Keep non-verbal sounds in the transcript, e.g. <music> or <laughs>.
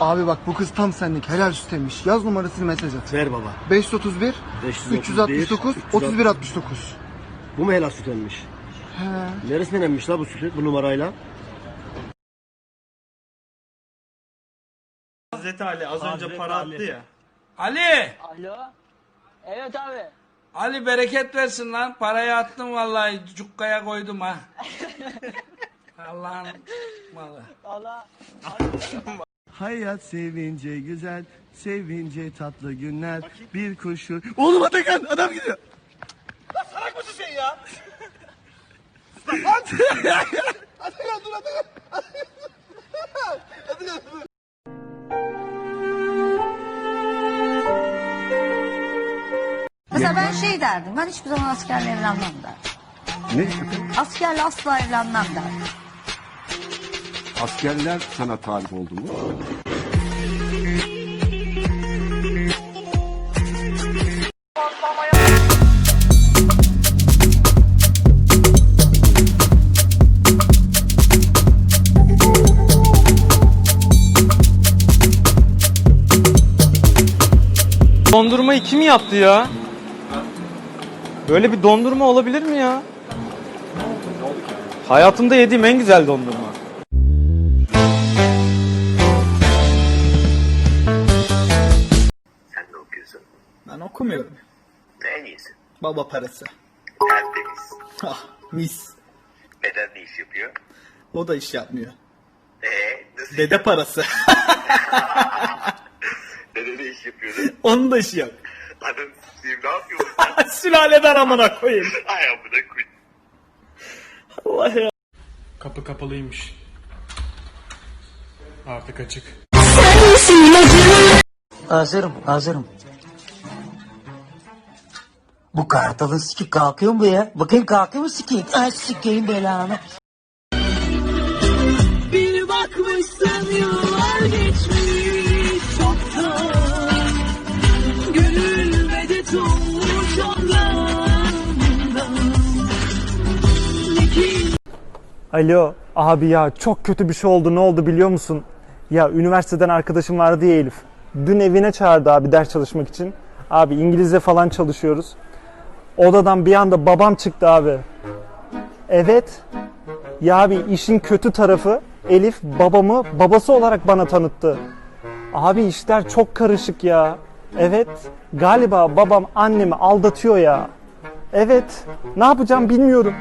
Abi bak bu kız tam senlik helal süt emmiş. Yaz numarasını mesaj at. Ver baba. 531 531, 369 3169. Bu mu helal süt emmiş? He. Neresinden emmiş la bu sütü bu numarayla? Hazreti Ali az önce Hazreti para Ali. attı ya. Ali! Alo. Evet abi. Ali bereket versin lan. Parayı attım vallahi cukkaya koydum ha. <laughs> Allah'ın malı. Allah. <laughs> Hayat sevince güzel, sevince tatlı günler. Bir kuşu... Oğlum Atakan adam gidiyor. Mesela ben şey derdim, ben hiçbir zaman askerle evlenmem derdim. Ne? Askerle asla evlenmem derdim. Askerler sana talip oldu mu? Dondurmayı kim yaptı ya? Böyle bir dondurma olabilir mi ya? Hayatımda yediğim en güzel dondurma. Ne iyisi? Baba parası. Tertemiz. Ah mis. Beden ne iş yapıyor? O da iş yapmıyor. Eee nasıl? Dede parası. <laughs> Dede ne iş yapıyordu? Onun da işi yok. Adam s**eyim ne yapıyorsun? <laughs> Sülaleden amına koyayım. Ay amına koy. Allah ya. Kapı kapalıymış. Artık açık. Hazırım hazırım. Bu kartalın siki kalkıyor mu ya? Bakayım kalkıyor mu siki? Ay sikeyim belanı. Bir bakmışsın yıllar geçmiş çoktan. Gönül medet olmuş ondan. Alo abi ya çok kötü bir şey oldu ne oldu biliyor musun? Ya üniversiteden arkadaşım vardı ya Elif. Dün evine çağırdı abi ders çalışmak için. Abi İngilizce falan çalışıyoruz. Odadan bir anda babam çıktı abi. Evet. Ya abi işin kötü tarafı Elif babamı babası olarak bana tanıttı. Abi işler çok karışık ya. Evet. Galiba babam annemi aldatıyor ya. Evet. Ne yapacağım bilmiyorum.